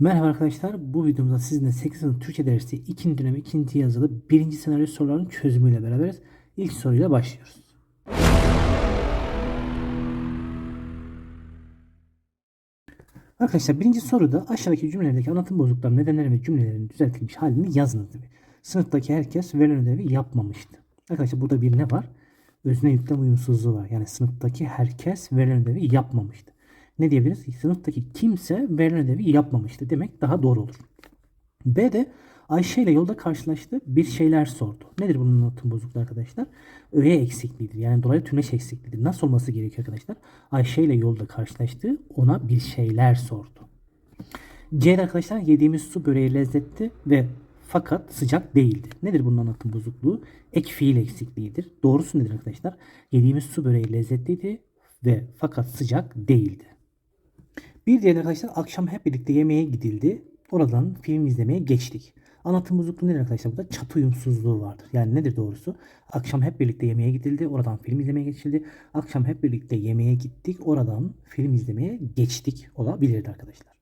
Merhaba arkadaşlar. Bu videomda sizinle 8. sınıf Türkçe dersi 2. dönem 2. yazılı 1. senaryo sorularının çözümüyle beraberiz. İlk soruyla başlıyoruz. Arkadaşlar birinci soruda aşağıdaki cümlelerdeki anlatım bozuklukları nedenleri ve cümlelerin düzeltilmiş halini yazınız demiş. Sınıftaki herkes verilen ödevi yapmamıştı. Arkadaşlar burada bir ne var? Özne yüklem uyumsuzluğu var. Yani sınıftaki herkes verilen ödevi yapmamıştı. Ne diyebiliriz? Sınıftaki kimse verilen ödevi yapmamıştı demek daha doğru olur. B de Ayşe ile yolda karşılaştı bir şeyler sordu. Nedir bunun anlatım bozukluğu arkadaşlar? Öğe eksikliğidir. Yani dolayı tümeş eksikliğidir. Nasıl olması gerekiyor arkadaşlar? Ayşe ile yolda karşılaştı ona bir şeyler sordu. C'de arkadaşlar yediğimiz su böreği lezzetli ve fakat sıcak değildi. Nedir bunun anlatım bozukluğu? Ek fiil eksikliğidir. Doğrusu nedir arkadaşlar? Yediğimiz su böreği lezzetliydi ve fakat sıcak değildi. Bir diğer arkadaşlar akşam hep birlikte yemeğe gidildi. Oradan film izlemeye geçtik. Anlatım bozukluğu nedir arkadaşlar? Burada çatı uyumsuzluğu vardır. Yani nedir doğrusu? Akşam hep birlikte yemeğe gidildi. Oradan film izlemeye geçildi. Akşam hep birlikte yemeğe gittik. Oradan film izlemeye geçtik olabilirdi arkadaşlar.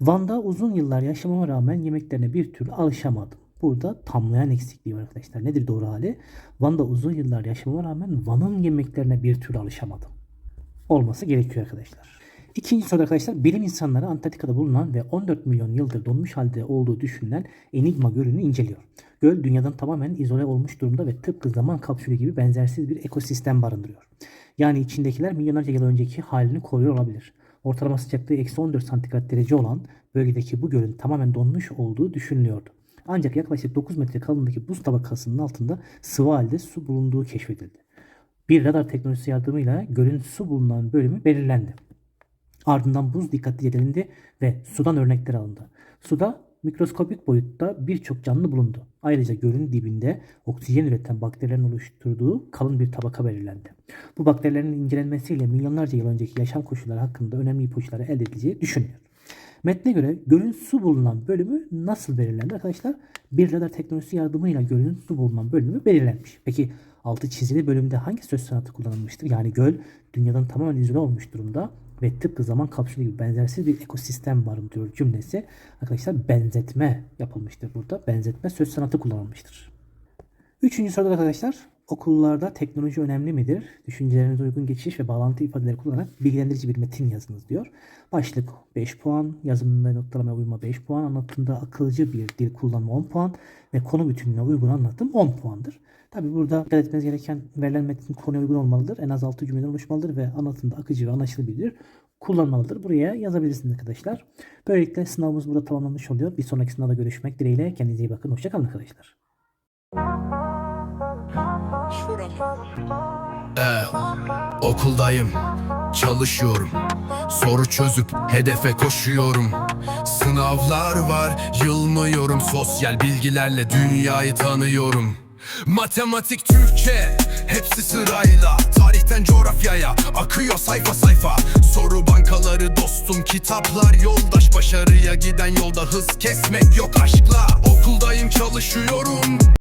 Van'da uzun yıllar yaşamama rağmen yemeklerine bir türlü alışamadım. Burada tamlayan eksikliği var arkadaşlar. Nedir doğru hali? Van'da uzun yıllar yaşamama rağmen Van'ın yemeklerine bir türlü alışamadım. Olması gerekiyor arkadaşlar. İkinci soru arkadaşlar bilim insanları Antarktika'da bulunan ve 14 milyon yıldır donmuş halde olduğu düşünülen Enigma gölünü inceliyor. Göl dünyadan tamamen izole olmuş durumda ve tıpkı zaman kapsülü gibi benzersiz bir ekosistem barındırıyor. Yani içindekiler milyonlarca yıl önceki halini koruyor olabilir. Ortalama sıcaklığı eksi 14 santigrat derece olan bölgedeki bu gölün tamamen donmuş olduğu düşünülüyordu. Ancak yaklaşık 9 metre kalınlığındaki buz tabakasının altında sıvı halde su bulunduğu keşfedildi. Bir radar teknolojisi yardımıyla gölün su bulunan bölümü belirlendi. Ardından buz dikkatli incelindi ve sudan örnekler alındı. Suda mikroskopik boyutta birçok canlı bulundu. Ayrıca gölün dibinde oksijen üreten bakterilerin oluşturduğu kalın bir tabaka belirlendi. Bu bakterilerin incelenmesiyle milyonlarca yıl önceki yaşam koşulları hakkında önemli ipuçları elde edileceği düşünülüyor. Metne göre gölün su bulunan bölümü nasıl belirlendi arkadaşlar? Bir radar teknolojisi yardımıyla gölün su bulunan bölümü belirlenmiş. Peki altı çizili bölümde hangi söz sanatı kullanılmıştır? Yani göl dünyadan tamamen izole olmuş durumda ve tıpkı zaman kapsülü gibi benzersiz bir ekosistem barındırıyor cümlesi. Arkadaşlar benzetme yapılmıştır burada. Benzetme söz sanatı kullanılmıştır. Üçüncü soruda arkadaşlar okullarda teknoloji önemli midir? Düşüncelerinize uygun geçiş ve bağlantı ifadeleri kullanarak bilgilendirici bir metin yazınız diyor. Başlık 5 puan, yazımında noktalamaya uyma 5 puan, anlatımda akılcı bir dil kullanma 10 puan ve konu bütününe uygun anlatım 10 puandır. Tabi burada dikkat etmeniz gereken verilen metin konuya uygun olmalıdır. En az 6 cümleden oluşmalıdır ve anlatımda akıcı ve dil kullanmalıdır. Buraya yazabilirsiniz arkadaşlar. Böylelikle sınavımız burada tamamlanmış oluyor. Bir sonraki sınavda görüşmek dileğiyle. Kendinize iyi bakın. Hoşçakalın arkadaşlar. Ee, okuldayım, çalışıyorum Soru çözüp hedefe koşuyorum. Sınavlar var, yılmıyorum Sosyal bilgilerle dünyayı tanıyorum. Matematik, Türkçe, hepsi sırayla. Tarihten coğrafyaya, akıyor sayfa sayfa. Soru bankaları dostum, kitaplar Yoldaş başarıya giden yolda hız kesmek yok. Aşkla Okuldayım, çalışıyorum